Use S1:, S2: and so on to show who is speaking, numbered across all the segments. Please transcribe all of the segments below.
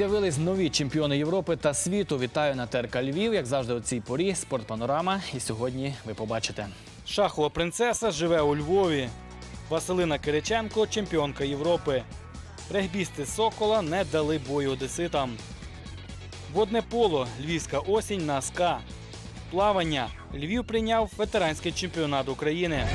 S1: З'явились нові чемпіони Європи та світу. Вітаю на ТРК Львів. Як завжди, у цій порі спортпанорама. І сьогодні ви побачите.
S2: Шахова принцеса живе у Львові. Василина Кириченко чемпіонка Європи. Регбісти Сокола не дали бою одеситам. Водне поло Львівська осінь на СКА. Плавання Львів прийняв ветеранський чемпіонат України.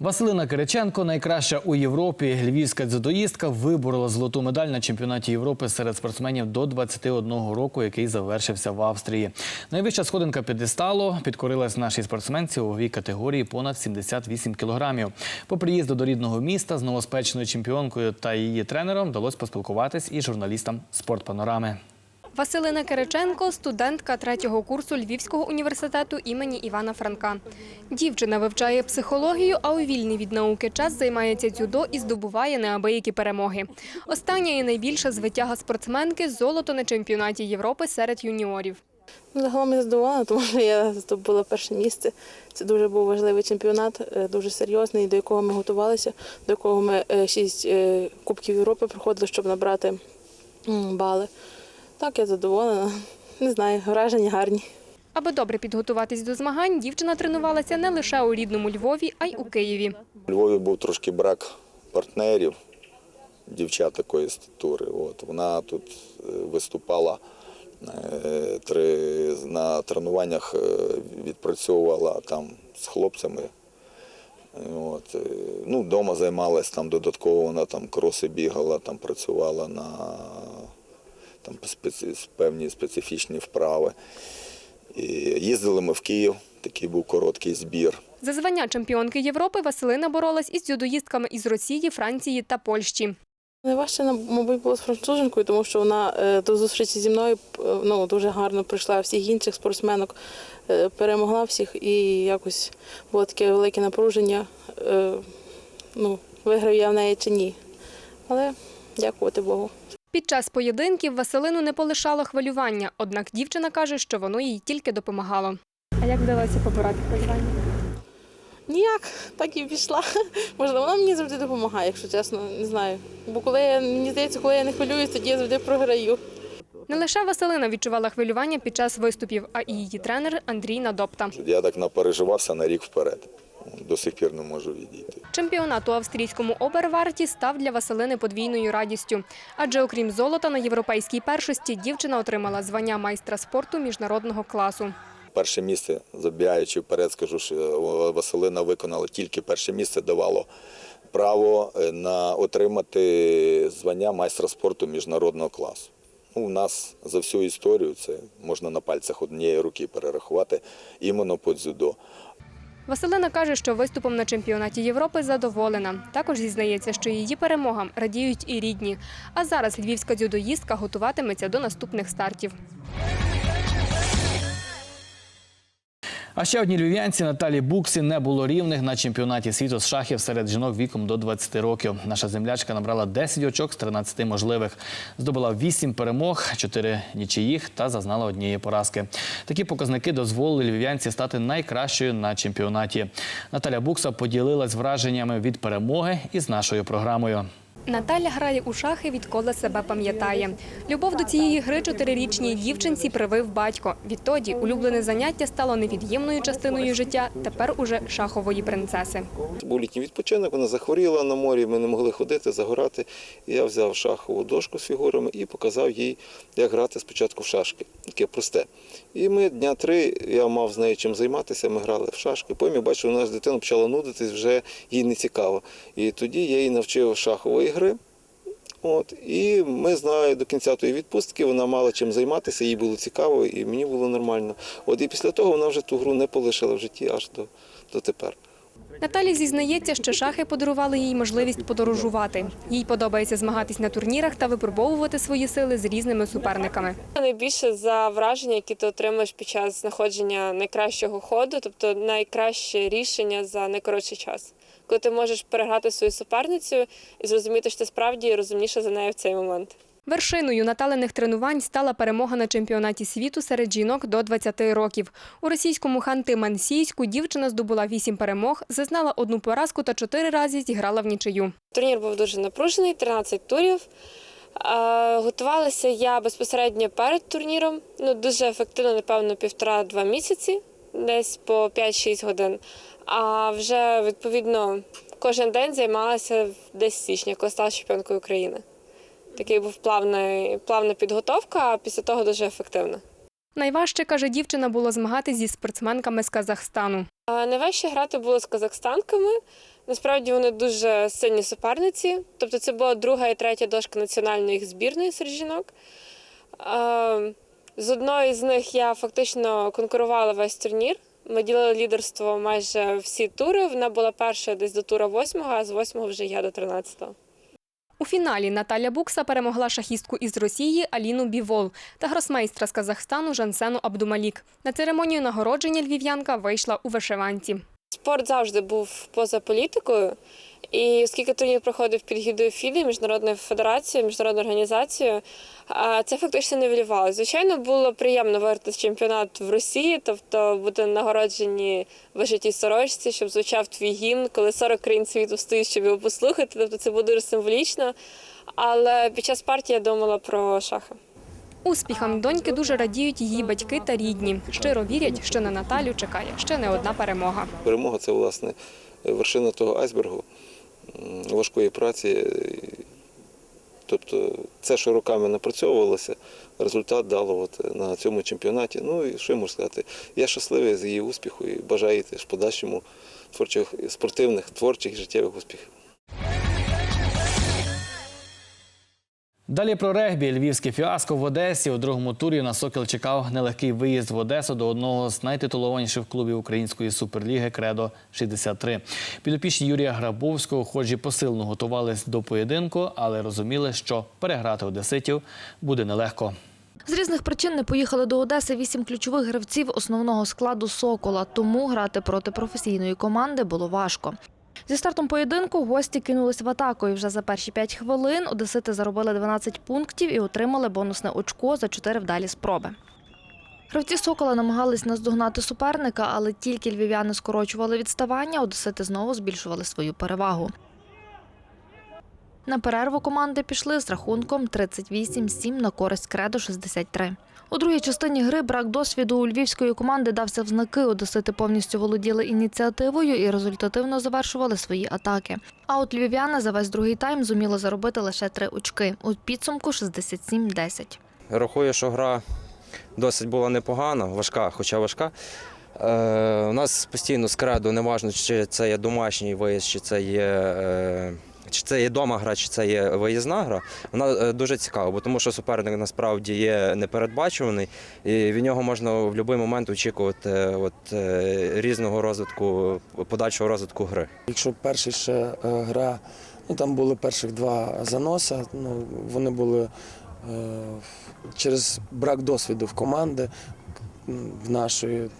S1: Василина Кириченко найкраща у Європі. Львівська дзюдоїстка виборола золоту медаль на чемпіонаті Європи серед спортсменів до 21 року, який завершився в Австрії. Найвища сходинка підесталу підкорилась нашій спортсменці у ваговій категорії понад 78 кілограмів. По приїзду до рідного міста з новоспечною чемпіонкою та її тренером вдалося поспілкуватись із журналістам спортпанорами.
S3: Василина Кириченко – студентка третього курсу Львівського університету імені Івана Франка. Дівчина вивчає психологію, а у вільний від науки час займається дзюдо і здобуває неабиякі перемоги. Остання і найбільша звитяга спортсменки – золото на чемпіонаті Європи серед юніорів.
S4: Ну, Загалом я задоволена, тому що я здобула перше місце. Це дуже був важливий чемпіонат, е, дуже серйозний, до якого ми готувалися, до якого ми е, шість е, Кубків Європи проходили, щоб набрати бали. Так, я задоволена. Не знаю, враження гарні.
S3: Аби добре підготуватись до змагань, дівчина тренувалася не лише у рідному Львові, а й у Києві.
S5: У Львові був трошки брак партнерів, дівчат такої статури. От, вона тут е, виступала е, три, на тренуваннях, е, відпрацьовувала там з хлопцями. От, ну, вдома займалась там додатково, вона там кроси бігала, там працювала на там, спеці, певні специфічні вправи. І їздили ми в Київ, такий був короткий збір.
S3: За звання чемпіонки Європи Василина боролась із дзюдоїстками із Росії, Франції та Польщі.
S4: Найважче, мабуть, було з француженкою, тому що вона е, до зустрічі зі мною е, ну, дуже гарно прийшла всіх інших спортсменок, е, перемогла всіх і якось було таке велике напруження. Ну, виграв я в неї чи ні. Але дякувати Богу.
S3: Під час поєдинків Василину не полишало хвилювання, однак дівчина каже, що воно їй тільки допомагало. А як вдалося побороти хвилювання?
S4: Ніяк, так і пішла. Можливо, вона мені завжди допомагає, якщо чесно, не знаю. Бо коли я, мені здається, коли я не хвилююсь, тоді я завжди програю.
S3: Не лише Василина відчувала хвилювання під час виступів, а і її тренер Андрій Надопта.
S5: Я так напереживався на рік вперед. До сих пір не можу відійти.
S3: Чемпіонат у австрійському Оберварті став для Василини подвійною радістю. Адже окрім золота на європейській першості, дівчина отримала звання майстра спорту міжнародного класу.
S5: Перше місце, забігаючи вперед, скажу, що Василина виконала тільки перше місце, давало право е, на отримати звання майстра спорту міжнародного класу. Ну, у нас за всю історію це можна на пальцях однієї руки перерахувати іменно по дзюдо.
S3: Василина каже, що виступом на чемпіонаті Європи задоволена. Також зізнається, що її перемогам радіють і рідні. А зараз львівська дзюдоїстка готуватиметься до наступних стартів.
S1: А ще одній львів'янці Наталі Буксі не було рівних на чемпіонаті світу з шахів серед жінок віком до 20 років. Наша землячка набрала 10 очок з 13 можливих. Здобула 8 перемог, 4 нічиїх та зазнала однієї поразки. Такі показники дозволили львів'янці стати найкращою на чемпіонаті. Наталя Букса поділилась враженнями від перемоги із нашою програмою.
S3: Наталя грає у шахи, відколи себе пам'ятає. Любов до цієї гри чотирирічній дівчинці привив батько. Відтоді улюблене заняття стало невід'ємною частиною життя, тепер уже шахової принцеси.
S6: Був літній відпочинок, вона захворіла на морі, ми не могли ходити, загорати. Я взяв шахову дошку з фігурами і показав їй, як грати спочатку в шашки. Таке просте. І ми дня три, я мав з нею чим займатися, ми грали в шашки. Потім я бачив, у нас дитина почала нудитись, вже їй не цікаво. І тоді я її навчив шахової гри. От, і ми знали до кінця тої відпустки, вона мала чим займатися, їй було цікаво, і мені було нормально. От і після того вона вже ту гру не полишила в житті аж до, до тепер.
S3: Наталі зізнається, що шахи подарували їй можливість подорожувати. Їй подобається змагатись на турнірах та випробовувати свої сили з різними суперниками.
S7: Найбільше за враження, які ти отримаєш під час знаходження найкращого ходу, тобто найкраще рішення за найкоротший час. Коли ти можеш переграти свою суперницю і зрозуміти, що ти справді розумніша за нею в цей момент.
S3: Вершиною наталених тренувань стала перемога на чемпіонаті світу серед жінок до 20 років. У російському Ханти-Мансійську дівчина здобула 8 перемог, зазнала одну поразку та 4 рази зіграла в нічию.
S7: Турнір був дуже напружений, 13 турів. Готувалася я безпосередньо перед турніром. Ну, дуже ефективно, напевно, півтора-два місяці, десь по 5-6 годин. А вже відповідно кожен день займалася десь січня, коли стала чемпіонкою України. Такий був плавний, плавна підготовка, а після того дуже ефективна.
S3: Найважче, каже дівчина, було змагатись зі спортсменками з Казахстану.
S7: А Найважче грати було з казахстанками. Насправді вони дуже сильні суперниці. Тобто це була друга і третя дошка національної збірної серед жінок. З одної з них я фактично конкурувала весь турнір. Ми ділили лідерство майже всі тури. Вона була перша десь до тура восьмого, а з восьмого вже я до тринадцятого.
S3: У фіналі Наталя Букса перемогла шахістку із Росії Аліну Бівол та гросмейстра з Казахстану Жансену Абдумалік. На церемонію нагородження львів'янка вийшла у вишиванці.
S7: Спорт завжди був поза політикою. І оскільки турнір проходив під гідою ФІДи, міжнародною федерацією, міжнародною організацією, це фактично не вилівало. Звичайно, було приємно виграти чемпіонат в Росії, тобто бути нагороджені в вишитій сорочці, щоб звучав твій гімн, коли 40 країн світу стоїть, щоб його послухати. Тобто це було дуже символічно. Але під час партії я думала про шахи.
S3: Успіхам доньки дуже радіють її батьки та рідні. Щиро вірять, що на Наталю чекає ще не одна перемога.
S6: Перемога це власне вершина того айсбергу важкої праці. Тобто це, що роками напрацьовувалося, результат дало от на цьому чемпіонаті. Ну і що я можу сказати? Я щасливий з її успіху і бажаю їй подальшому творчих спортивних, творчих і життєвих успіхів.
S1: Далі про регбі. Львівське фіаско в Одесі. У другому турі на Сокіл чекав нелегкий виїзд в Одесу до одного з найтитулованіших клубів української суперліги Кредо 63. Підопічні Юрія Грабовського, хоч і посилно готувались до поєдинку, але розуміли, що переграти одеситів буде нелегко.
S8: З різних причин не поїхали до Одеси вісім ключових гравців основного складу Сокола, тому грати проти професійної команди було важко. Зі стартом поєдинку гості кинулись в атаку. І вже за перші п'ять хвилин одесити заробили 12 пунктів і отримали бонусне очко за чотири вдалі спроби. Гравці Сокола намагались наздогнати суперника, але тільки львів'яни скорочували відставання, одесити знову збільшували свою перевагу. На перерву команди пішли з рахунком 38-7 на користь Кредо 63. У другій частині гри брак досвіду у львівської команди дався в. Одесити повністю володіли ініціативою і результативно завершували свої атаки. А от львів'яни за весь другий тайм зуміли заробити лише три очки. У підсумку 67-10.
S9: Рахую, що гра досить була непогана, важка, хоча важка. Е, у нас постійно з кредо, неважно, чи це є домашній виїзд, чи це є. Е, чи це є дома гра, чи це є виїзна гра, вона е, дуже цікава, бо тому що суперник насправді є непередбачуваний, і від нього можна в будь-який момент очікувати от, е, різного розвитку, подальшого розвитку гри.
S10: Якщо перша ще е, гра, ну там були перших два заноса, ну вони були е, через брак досвіду в команди. В нашої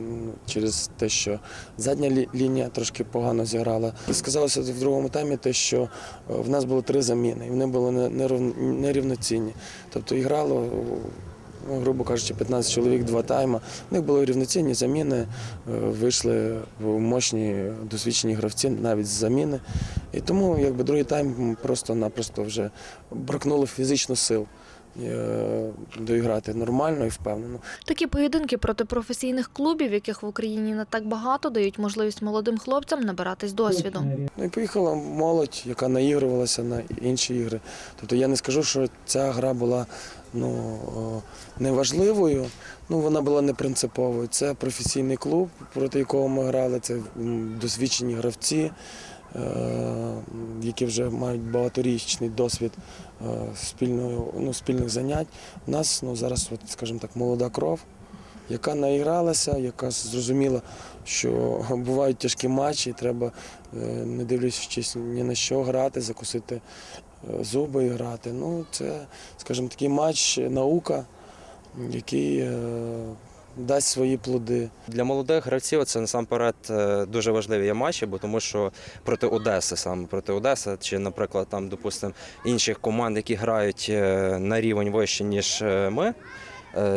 S10: через те, що задня лі- лінія трошки погано зіграла. Сказалося в другому таймі те, що е, в нас було три заміни, і вони були нерівноцінні. Тобто і грало, ну, грубо кажучи, 15 чоловік, два тайма. В них були рівноцінні заміни, е, вийшли мощні досвідчені гравці навіть з заміни. І тому якби другий тайм просто-напросто вже бракнуло фізично сил. Е, Доіграти нормально і впевнено.
S8: Такі поєдинки проти професійних клубів, яких в Україні не так багато, дають можливість молодим хлопцям набиратись досвіду.
S10: Ну і поїхала молодь, яка наігрувалася на інші ігри. Тобто я не скажу, що ця гра була ну, о, неважливою, ну вона була не принциповою. Це професійний клуб, проти якого ми грали, це досвідчені гравці, е, які вже мають багаторічний досвід е, спільної, ну, спільних занять. У нас ну, зараз, от, скажімо так, молода кров. Яка наігралася, яка зрозуміла, що бувають тяжкі матчі, і треба, е, не дивлячись ні на що, грати, закусити е, зуби і грати. Ну, це, скажімо, такий матч наука, який е, дасть свої плоди.
S11: Для молодих гравців це насамперед е, дуже важливі є матчі, бо тому що проти Одеси, саме проти Одеси, чи, наприклад, там, допустимо, інших команд, які грають е, на рівень вище, ніж е, ми.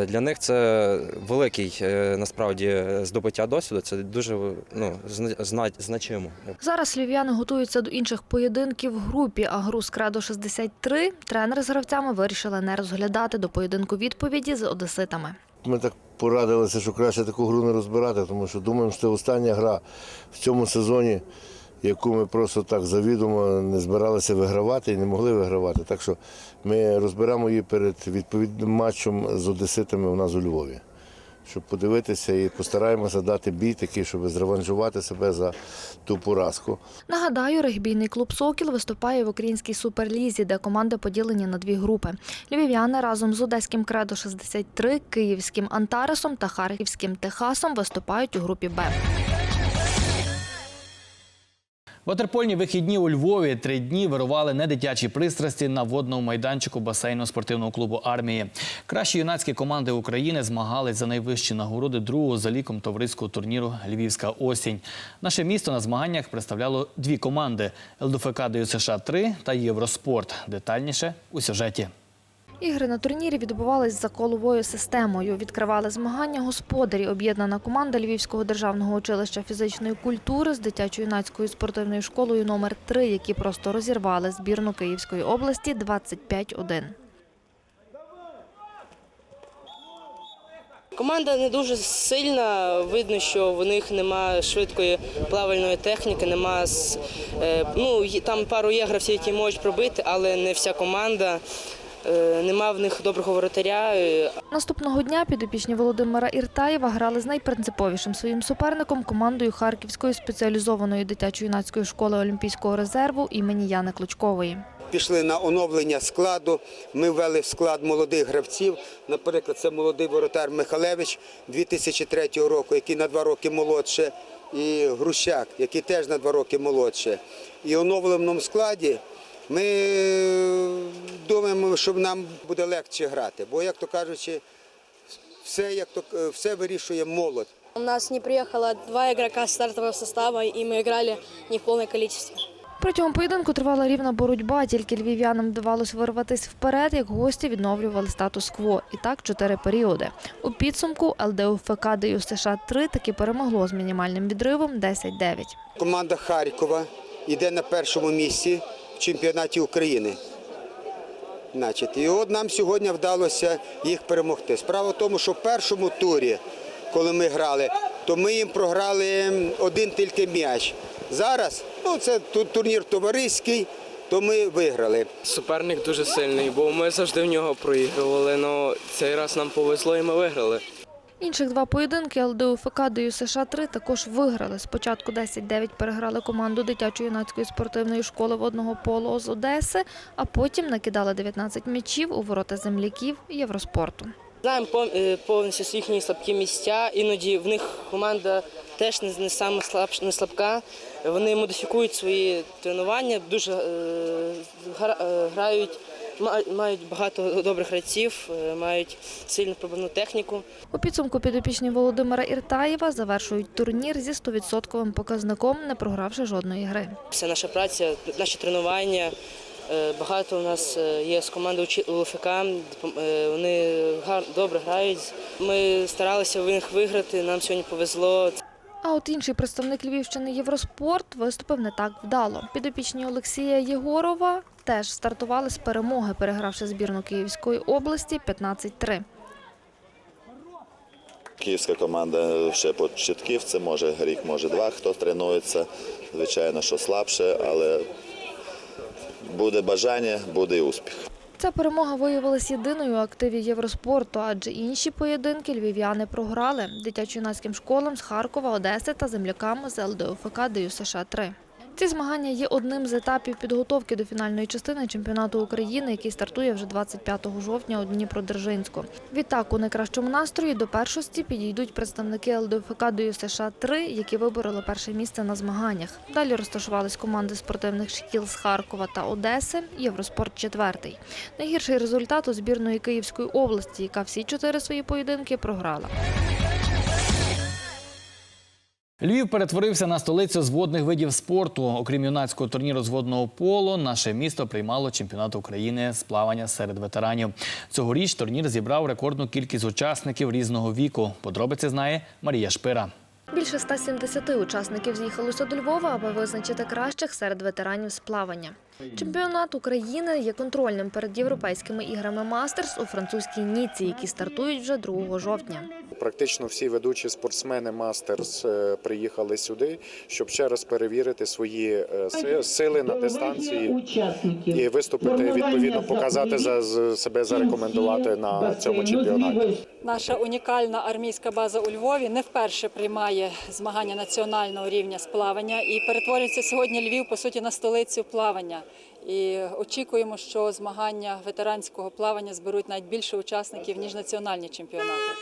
S11: Для них це великий насправді здобуття досвіду. Це дуже ну, зна- зна- значимо.
S8: Зараз львів'яни готуються до інших поєдинків в групі, а гру з кредо 63 тренери з гравцями вирішили не розглядати до поєдинку відповіді з одеситами.
S12: Ми так порадилися, що краще таку гру не розбирати, тому що думаємо, що це остання гра в цьому сезоні, яку ми просто так завідомо не збиралися вигравати і не могли вигравати. Так що ми розберемо її перед відповідним матчем з одеситами у нас у Львові. Щоб подивитися і постараємося дати бій такий, щоб зреванжувати себе за ту поразку.
S8: Нагадаю, регбійний клуб Сокіл виступає в українській суперлізі, де команди поділені на дві групи. Львів'яни разом з одеським кредо 63, київським Антаресом та харківським Техасом виступають у групі Б.
S1: Ватерпольні вихідні у Львові три дні вирували недитячі пристрасті на водному майданчику басейну спортивного клубу армії. Кращі юнацькі команди України змагались за найвищі нагороди другого за ліком товариського турніру Львівська осінь. Наше місто на змаганнях представляло дві команди ЛДФК ДЮСШ 3 та Євроспорт. Детальніше у сюжеті.
S8: Ігри на турнірі відбувались за коловою системою. Відкривали змагання господарі. Об'єднана команда Львівського державного училища фізичної культури з дитячо-юнацькою спортивною школою номер 3 які просто розірвали збірну Київської області 25-1.
S13: Команда не дуже сильна. Видно, що в них немає швидкої плавальної техніки, нема е, ну там пару є гравців, які можуть пробити, але не вся команда. Е, Нема в них доброго воротаря. Е,
S8: Наступного дня підопічні Володимира Іртаєва грали з найпринциповішим своїм суперником командою Харківської спеціалізованої дитячо-юнацької школи Олімпійського резерву імені Яни Клочкової.
S9: Пішли на оновлення складу. Ми ввели в склад молодих гравців. Наприклад, це молодий воротар Михалевич 2003 року, який на два роки молодше, і Грущак, який теж на два роки молодше. І в оновленому складі ми думаємо, що нам буде легше грати. Бо, як то кажучи, все, як то, е, все вирішує молодь.
S13: У нас не приїхало два ігрока стартового составу, і ми грали не в повному кількості.
S8: Протягом поєдинку тривала рівна боротьба, тільки львів'янам вдавалось вирватися вперед, як гості відновлювали статус-кво. І так чотири періоди. У підсумку ЛДУФК ДЮС США 3 таки перемогло з мінімальним відривом 10-9.
S9: Команда Харкова йде на першому місці чемпіонаті України. Значить, і от нам сьогодні вдалося їх перемогти. Справа в тому, що в першому турі, коли ми грали, то ми їм програли один тільки м'яч. Зараз ну, це турнір товариський, то ми виграли.
S13: Суперник дуже сильний, бо ми завжди в нього проігрували. але цей раз нам повезло і ми виграли.
S8: Інших два поєдинки ЛДУФК ДЮС США 3 також виграли. Спочатку 10-9 переграли команду дитячо-юнацької спортивної школи водного поло з Одеси, а потім накидали 19 м'ячів у ворота земляків Євроспорту.
S13: Знаємо е, повністю їхні слабкі місця. Іноді в них команда теж не, саме не слабка. Вони модифікують свої тренування, дуже е, е, грають, мають багато добрих гравців, е, мають сильну пробивну техніку.
S8: У підсумку підопічні Володимира Іртаєва завершують турнір зі 100% показником, не програвши жодної гри.
S13: Вся наша праця, наші тренування. е, Багато у нас е, є з команди е, вони добре грають. Ми старалися в них виграти, нам сьогодні повезло.
S8: А от інший представник Львівщини Євроспорт виступив не так вдало. Підопічні Олексія Єгорова теж стартували з перемоги, перегравши збірну Київської області 15-3.
S14: Київська команда ще початківці, може рік, може два, хто тренується. Звичайно, що слабше, але буде бажання, буде і успіх.
S8: Ця перемога виявилась єдиною у активі Євроспорту, адже інші поєдинки львів'яни програли дитячо-юнацьким школам з Харкова, Одеси та земляками з ЛДОФК ДЮС США 3. Ці змагання є одним з етапів підготовки до фінальної частини чемпіонату України, який стартує вже 25 жовтня у Дніпродзержинську. Відтак у найкращому настрої до першості підійдуть представники ЛДФК до США 3 які вибороли перше місце на змаганнях. Далі розташувались команди спортивних шкіл з Харкова та Одеси. Євроспорт четвертий. Найгірший результат у збірної Київської області, яка всі чотири свої поєдинки програла.
S1: Львів перетворився на столицю з водних видів спорту. Окрім юнацького турніру з водного поло, наше місто приймало чемпіонат України з плавання серед ветеранів. Цьогоріч турнір зібрав рекордну кількість учасників різного віку. Подробиці знає Марія Шпира.
S8: Більше 170 учасників з'їхалося до Львова, аби визначити кращих серед ветеранів з плавання. Чемпіонат України є контрольним перед європейськими іграми Мастерс у французькій Ніці, які стартують вже 2 жовтня.
S15: Практично всі ведучі спортсмени Мастерс е, приїхали сюди, щоб ще раз перевірити свої е, сили на дистанції і виступити відповідно, показати за себе зарекомендувати на цьому чемпіонаті.
S16: Наша унікальна армійська база у Львові не вперше приймає змагання національного рівня з плавання і перетворюється сьогодні Львів по суті на столицю плавання. І очікуємо, що змагання ветеранського плавання зберуть навіть більше учасників ніж національні чемпіонати.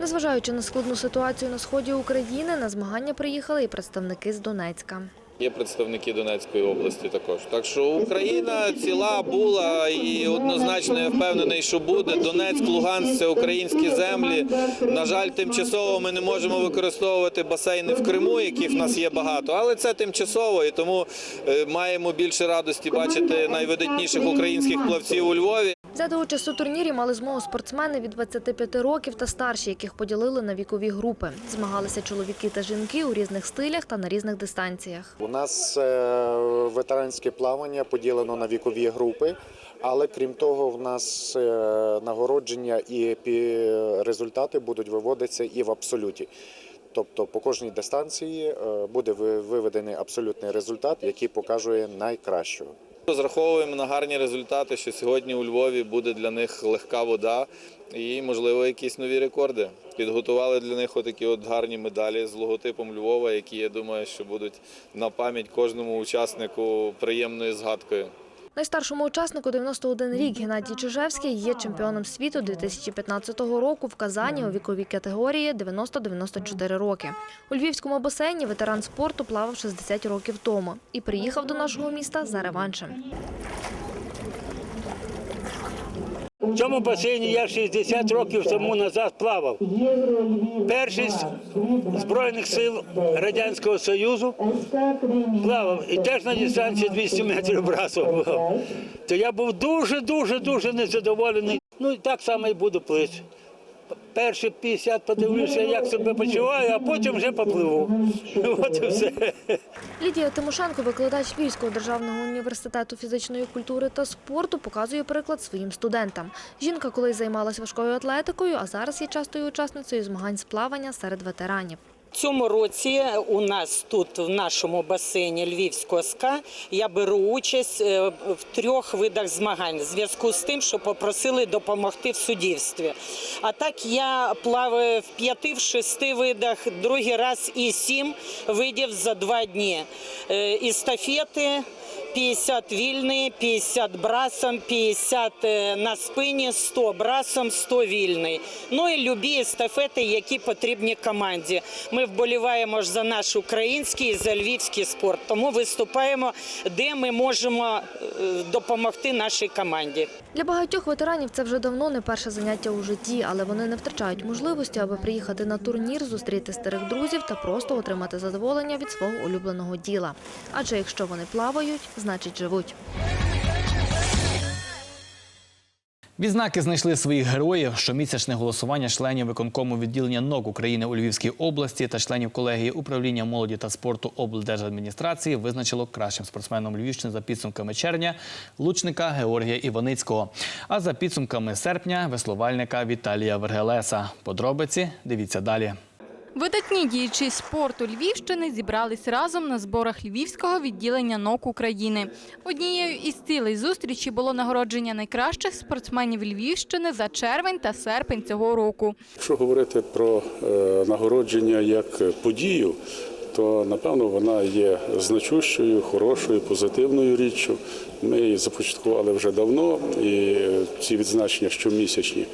S8: Незважаючи на складну ситуацію на сході України, на змагання приїхали і представники з Донецька.
S17: Є представники Донецької області також. Так що Україна ціла була і однозначно я впевнений, що буде. Донецьк, Луганськ це українські землі. На жаль, тимчасово ми не можемо використовувати басейни в Криму, яких в нас є багато, але це тимчасово, і тому е, маємо більше радості бачити найвидатніших українських плавців у Львові.
S8: Взяти участь у турнірі мали змогу спортсмени від 25 років та старші, яких поділили на вікові групи. Змагалися чоловіки та жінки у різних стилях та на різних дистанціях.
S15: У нас е, ветеранське плавання поділено на вікові групи, але крім того, в нас е, нагородження і результати будуть виводитися і в абсолюті. Тобто по кожній дистанції е, буде виведений абсолютний результат, який показує найкращого.
S17: Розраховуємо на гарні результати, що сьогодні у Львові буде для них легка вода і, можливо, якісь нові рекорди. Підготували для них отакі от гарні медалі з логотипом Львова, які я думаю, що будуть на пам'ять кожному учаснику приємною згадкою.
S8: Найстаршому учаснику 91 рік Геннадій Чижевський є чемпіоном світу 2015 року в Казані у віковій категорії 90-94 роки. У львівському басейні ветеран спорту плавав 60 років тому і приїхав до нашого міста за реваншем.
S18: В цьому басейні я 60 років тому назад плавав. Першість Збройних сил Радянського Союзу плавав і теж на дистанції 200 метрів брасував. То я був дуже-дуже дуже незадоволений. Ну і так само і буду плити. Перші 50 подивлюся, як себе почуваю, а потім вже попливу. От і все.
S8: Лідія Тимошенко, викладач Львівського державного університету фізичної культури та спорту, показує приклад своїм студентам. Жінка колись займалася важкою атлетикою, а зараз є частою учасницею змагань з плавання серед ветеранів.
S13: Цьому році у нас тут, в нашому басейні Львівського СКА, я беру участь е, в трьох видах змагань в зв'язку з тим, що попросили допомогти в суддівстві. А так я плаваю в п'яти, в шести видах, другий раз і сім видів за два дні. Е, Естафети, 50 вільний, 50 брасом, 50 на спині, 100 брасом, 100 вільний. Ну і любі естафети, які потрібні команді. Ми вболіваємо ж за наш український і за львівський спорт, тому виступаємо, де ми можемо е, допомогти нашій команді.
S8: Для багатьох ветеранів це вже давно не перше заняття у житті, але вони не втрачають можливості, аби приїхати на турнір, зустріти старих друзів та просто отримати задоволення від свого улюбленого діла. Адже якщо вони плавають, значить живуть.
S1: Відзнаки знайшли своїх героїв. Щомісячне голосування членів виконкому відділення НОК України у Львівській області та членів колегії управління молоді та спорту облдержадміністрації визначило кращим спортсменом Львівщини за підсумками червня лучника Георгія Іваницького. А за підсумками серпня веслувальника Віталія Вергелеса. Подробиці дивіться далі.
S19: Видатні діячі спорту Львівщини зібрались разом на зборах Львівського відділення НОК України. Однією із цілей зустрічі було нагородження найкращих спортсменів Львівщини за червень та серпень цього року.
S20: Якщо говорити про е, нагородження як подію, то напевно вона є значущою, хорошою, позитивною річчю. Ми її започаткували вже давно, і ці відзначення щомісячні.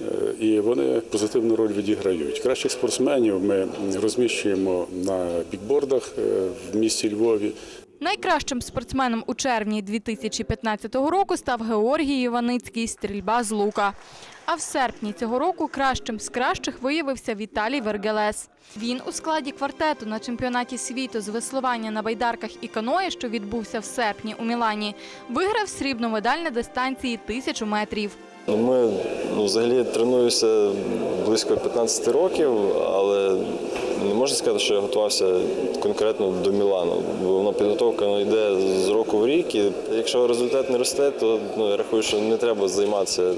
S20: Е, І вони позитивну роль відіграють. Кращих спортсменів ми розміщуємо на бікбордах е, в місті Львові.
S19: Найкращим спортсменом у червні 2015 року став Георгій Іваницький стрільба з лука. А в серпні цього року кращим з кращих виявився Віталій Вергелес. Він у складі квартету на чемпіонаті світу з веслування на байдарках і каное, що відбувся в серпні у Мілані, виграв срібну медаль на дистанції тисячу метрів.
S6: Ну, Ми ну, взагалі тренуюся близько 15 років, але не можна сказати, що я готувався конкретно до Мілану. Бо воно підготовка ну, йде з року в рік. І якщо результат не росте, то ну, я рахую, що не треба займатися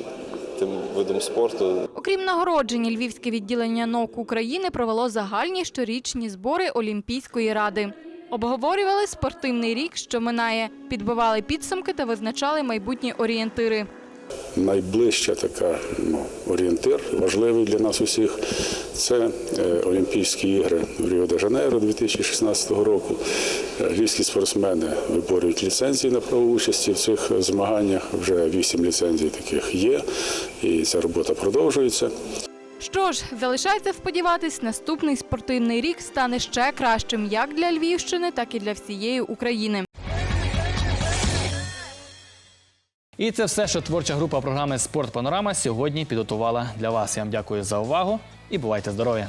S6: тим видом спорту.
S19: Окрім нагороджень, Львівське відділення НОК України провело загальні щорічні збори Олімпійської ради. Обговорювали спортивний рік, що минає, підбивали підсумки та визначали майбутні орієнтири.
S20: Найближча така ну, орієнтир, важливий для нас усіх, це е, Олімпійські ігри в Ріо-де-Жанейро 2016 року. Львівські спортсмени виборюють ліцензії на право участі в цих змаганнях. Вже вісім ліцензій таких є, і ця робота продовжується.
S19: Що ж, залишається сподіватись, наступний спортивний рік стане ще кращим як для Львівщини, так і для всієї України.
S1: І це все, що творча група програми Спорт Панорама сьогодні підготувала для вас. Я вам дякую за увагу і бувайте здорові!